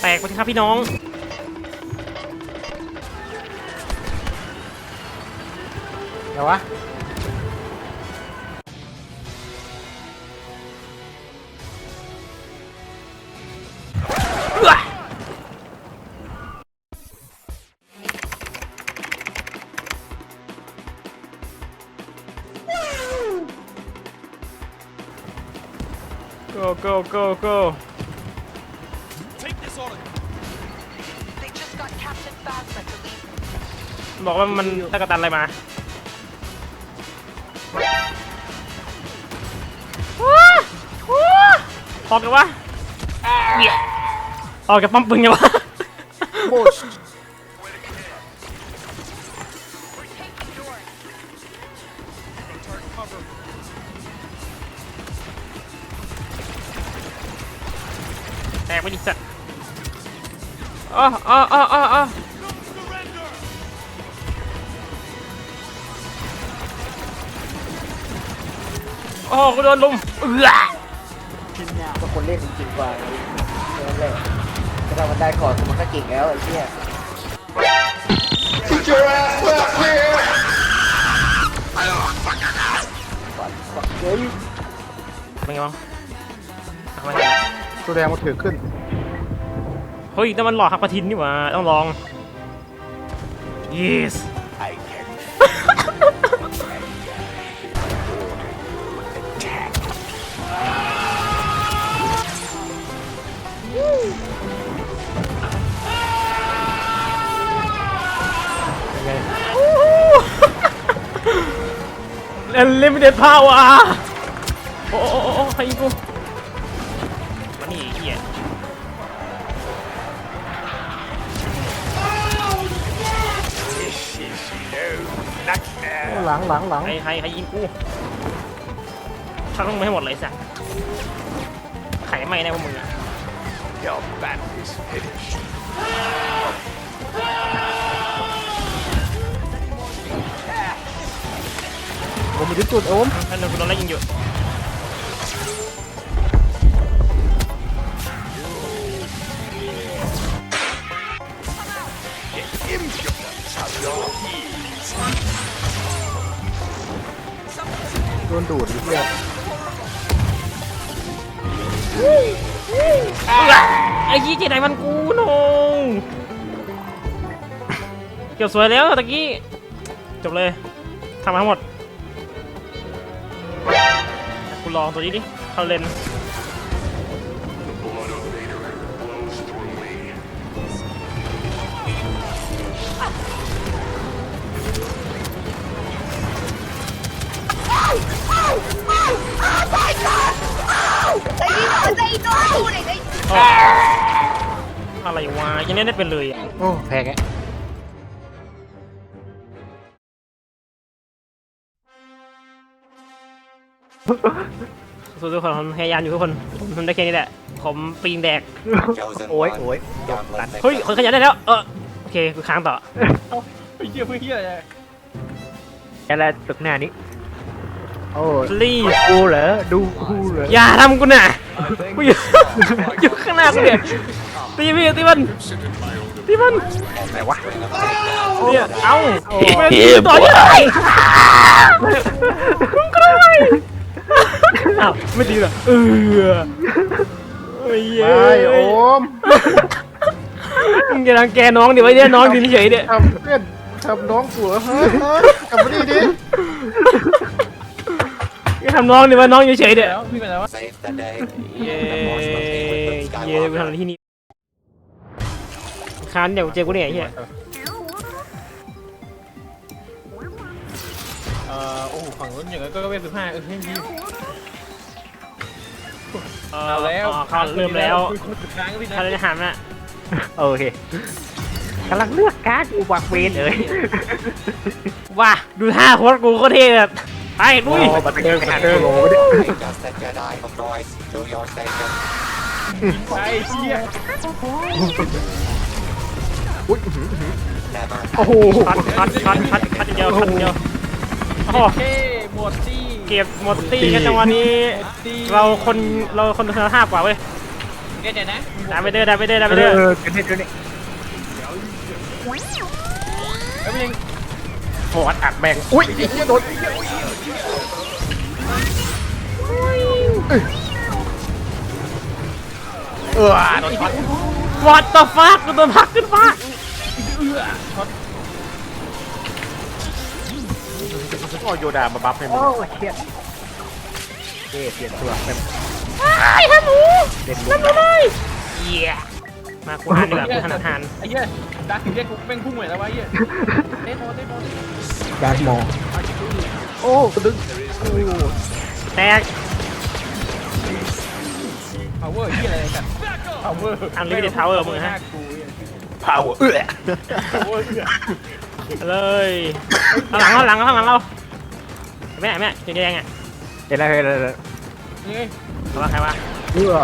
แตกไปสิครับพี่น้อง เดี๋ยววะโก้โก้โก้โก้ บอกว่ามันตะกะตันอะไรมาว้าว้าออกกันวะออกจากปั๊มปืนกันวะโอ้ชแตกไปดิสัตว์อ๋ออ๋ออ๋ออ๋อ โอ้โหกูโดนลุมเอือก็คนเล่นจริงๆกว่านั่นแหละก็ถ้ามันได้ก่อนมันก็เก่งแล้วไอ้เหี้ย Get your ass back here! ฝันฝันเฮ้ยเป็นไงบ้างทำไมเนี่ยตัวแดงมันถือขึ้น เฮ้ยนั่นมันหลอกฮักปะทินนี่หว่าต้องลอง yes เล่นลิมิเต็ดพาวอะโอ้โอ้โอ้โอ้ใครยิงกูมานี่ไอ้เหี้ยหลังหลังหลังใครใครใครยิงกูชักลงไปให้หมดเลยสักไข่ไหม้แน่พวกมึงอะ Your battle is finished. ผมมีที่จุดโอมท่านนึงกูโดนไล่ยิงอยู่โดนดูดไอ้เหี้ยไอ้ยี่เจไหนมันกูโนงเกือบสวยแล้วตะกี้ จบเลยทำมาทั้งหมด กูลองตัวนี้ดิเข้าเลนอะไรวะยังเล่นได้เป็นเลยอะ โอ้แพ้แก สู้ๆทุกคนผมพยายามอยู่ทุกคนผมทำได้แค่นี้แหละ ผมปีนแดก โอ้ยโอ้ยจบตัดเฮ้ยคนขยันได้แล้ว เออโอเคกูค้างต่อเหี้ยเพื่อเหี้ยอะไรอะไรตึกหน้านี้โอ้ please กูเหรอดูกูเหรออย่าทำกูน่ะกูอยู่อยู่ข้างหน้ากูเนี่ยตีพี่ตีมันตีมันไหนวะเนี่ยเอ้าเป็นต่อที่ไหนมึงก็ได้ อ้าวไม่ดีเหรอเออโอ้ยเย้ไม่โอมมึงจะรังแกน้องดิวะเนี่ยน้องดิเฉยๆเนี่ยทำเพื่อนทำน้องกูเหรอฮะฮะกลับมาดิดิจะทำน้องดิวะน้องเฉยๆเนี่ย Save the day. เย้เย้กูทำอะไรที่นี่ค้านเดี๋ยวเจอกูเนี่ยไอ้เฮียเอ่อโอ้โหฝั่งนู้นอย่างนั้นก็เวทสิบห้าเออเฮ้ยดี เอออ๋อเขาเริ่มแล้วคนสุดท้ายก็พี่นะเขาเลยหันอะโอเคกำลังเลือกการ์ดอยู่วักเวนเอ้ยว้าดูท่าโค้ดกูก็เท่อะไปลุยบัตเทิงบันเทิงโอ้โห Just the Jedi of Noise to your station. ไอ้เชี่ย Never โอ้โหคัดคัดคัดคัดคัดเดียวคัดเดียวโอ้โห เท่ หมดที่เก็บหมดตีกันจังหวะนี้ เราคนเราคนคุณภาพกว่าเว้ยเดี๋ยวนะดาไปเด้อดาไปเด้อดาไปเอเด้ออกันเนี่ยกันเนี่ยแล้วมันยังฟอร์ดอัดแบงอุ้ยไอ้เหี้ยโดนเออโดนช็อตวอตต่อฟ้ากูโดนพักขึ้นฟ้าโอ้ โยดามาบัฟให้มึงโอ้เชี่ยเท่เปลี่ยนตัวเป็นไอ้ฮันหมูเด่นนั่นเลยเหี้ยมากูหันดีกว่ากูหันอาหารไอ้เหี้ยดาร์คถึงเรียกกูแม่งพุ่งเหมือนแล้ววะไอ้เหี้ยเต้นโมเต้นโมดาร์มอโอ้กระดึงแตก พาวเวอร์เหี้ยอะไรกันพาวเวอร์ Unlimited power มึงฮะกูเนี่ยเผาเอื้อ พาวเวอร์เหี้ยเลยข้างหลังข้างหลังข้างหลังเรา แม่แม่สีแดงอะเห็นแล้วเห็นแล้วนี่ไงใครวะใครวะเอื้อ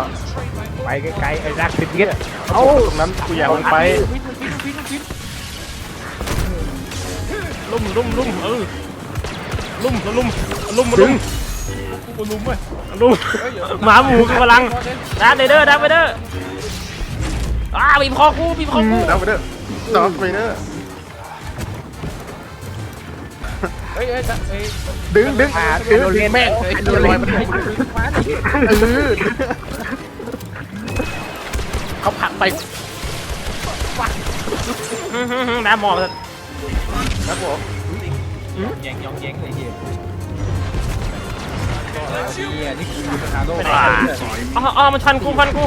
ไปไกลๆไอ้รักสิบเงี้ยเอ้านั้นกูอยากลงไปฟิตฟิตฟิตฟิตลุ่มลุ่มลุ่มเออลุ่มลุ่มลุ่มลุ่มกูลุ้มเว้ยลุ่มหมาหมูกับพลังดันเด้อดันไปเด้ออ้าบีบคอกูบีบคอกูเอาไปเด้อต่อไปเด้อ เฮ้ยเฮ้ยเฮ้ยดึงดึงเออดึงแม่งไอ้ตัวลอยมันเออเขาผลักไปน้ำหมอบครับผมแยงยองแยงเลยเหี้ยเหี้ยนี่คือสถานโลกอ๋ออ๋อมันชันกูฟันกู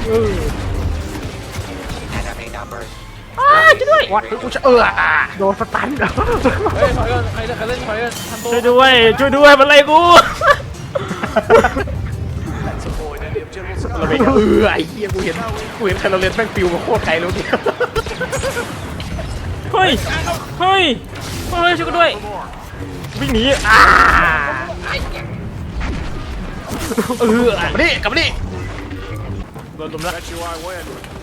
ช่วยด้วยวัดกูจะเออโดนสตันเฮ้ยถอยกันใครใครเล่นถอยกันทำตัวช่วยด้วย ช่วยด้วยมันไล่กู เราไปเออไอ้เหี้ยกูเห็นกูเห็นใครเราเล่นแม่งปิวมาโคตรไกลแล้วเนี่ยเฮ้ย เฮ้ยเฮ้ยช่วยกูด้วย วิ่งหนีอ่าเออมาดิกลับมาดิโดนลุมแล้ว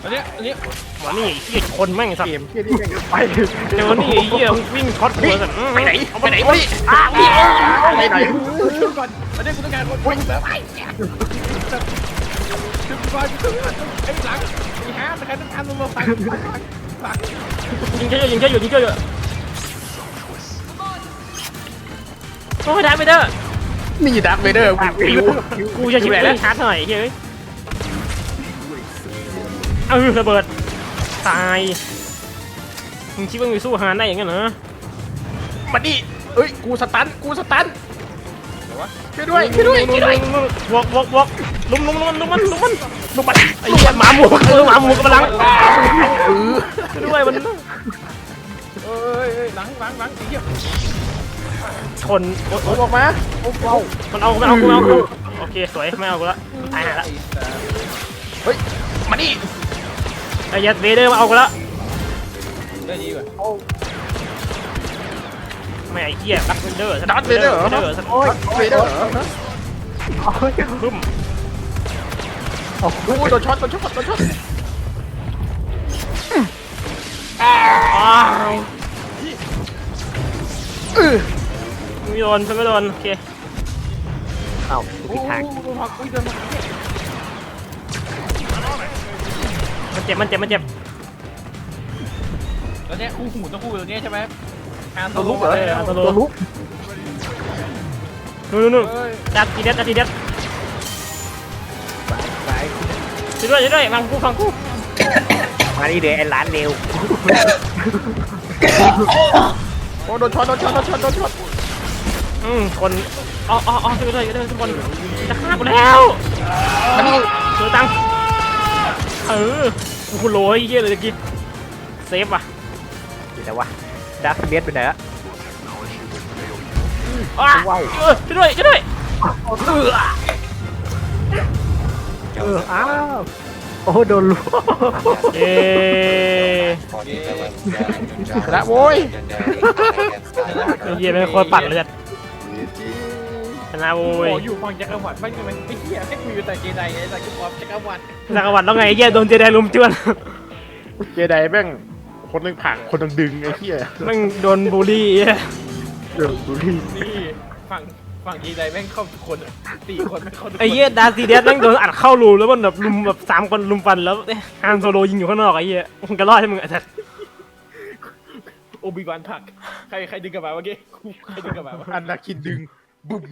อันนี้อันนี้หมอนี่ไอ้เหี้ยคนแม่งสัตว์เกมเหี้ยนี่แม่งไปเดี๋ยวนี่ไอ้เหี้ยวิ่งช็อตหัวสัตว์ไปไหนไปไหนมาดิอ้าวไปไหนช่วยก่อนอันนี้กูต้องการคนวิ่งแบบไอ้ช่วยก่อนช่วยก่อนไอ้หลังไอ้ฮะใครต้องการลงมาฟังฟังยิงเจ้าอยู่ยิงเจ้าอยู่ยิงเจ้าอยู่โอ้ยได้ไปเด้อนี่ดักเวเดอร์ปิวกูจะชิบเลยชาร์จหน่อยเฮ้ย เออระเบิด ตาย มึงคิดว่ามึงสู้ฮานได้อย่างนั้นเหรอมาดิเอ้ย กูสตัน กูสตันช่วยด้วยช่วยด้วยช่วยด้วยวอกวอกวอกลุมลุมลุมลุมมันลุมมันลุมมันไอ้เหี้ยหมาหมูเออหมาหมูกำลังเออช่วยด้วยมันเอ้ยหลังหลังหลังไอ้เหี้ยชนโอ๊ยโอ้ออกมาโอ้เอามันเอามันเอากูเอากูโอเคสวยไม่เอากูละตายหาละเฮ้ยมาดิไอ้ยัดเวเดอร์มาเอากูละได้ดีว่ะไม่ไอ้เหี้ยดักเวเดอร์ดักเวเดอร์เดอร์โอ้ยเวเดอร์บึ้มโอ้โหโดนช็อตโดนช็อตโดนช็อตอ้าวเออไม่โดนฉันไม่โดนโอเคเอ้าโอ้โหโดนหัก มันเจ็บมันเจ็บมันเจ็บแล้วเนี่ยคู่หูต้องคู่ตัวนี้ใช่ไหมการตัวลุกเหรอเออตัวตัวลุลุกกนู่นนู่นนู่นเอ้ยดัดทีเด็ดดัดทีเด็ดไปช่วยด้วยช่วยด้วยฟังกูฟังกูมาดิเดี๋ยวไอ้ร้านเร็วโอ้โดนช็อตโดนช็อตโดนช็อตโดนช็อตอืมคนอ๋ออ๋ออ๋อช่วยด้วยช่วยด้วยทุกคนจะฆ่ากูแล้วมาดิเจอตังค์ เออกูโรยเยี่ยเลยตะกี้เซฟว่ะอยู่ไหนวะดักเบสไปไหนอะอ้าว้าวเออช่วยด้วยช่วยด้วยเอออ้าวโอ้โดนลูกเย้ For the villains and ชนะโว้ยไอ้เยี่ยไม่งโคตรปั่นเลือดช นะโว้ยบอกอยู่ฝั่งจักรวรรดิบ้างใช่ไหมไอ้เหี้ยให้กูอยู่แต่เจไดไอ้แต่กูความจักรวรรดิจักรวรรดิแล้วไงไอ้เยี่ยโดนเจไดลุมจวนเจไดแม่งคนหนึงผลักคนหนึงดึงไอ้เหี้ยแม่งโดนบูลลี่ไอ้เหี้ยเดือดดูดินี่ฝั่งฝั่งทีไรแม่งเข้าทุกคนอะสี่คนไม่เข้าทุกคนไอ้เหี้ยดาร์ซีเดสแม่งโดนอัดเข้ารูแล้วมันแบบลุมแบบสามคนลุมฟันแล้วเอ๊ะฮันโซโลยิงอยู่ข้างนอกไอ้เหี้ยมันก็รอดให้มึงไอ้สัสโอบิวันผลักใครใครดึงกลับมาเมื่อกี้กูใครดึงกลับมาวะอันนาคินดึง บุ้ม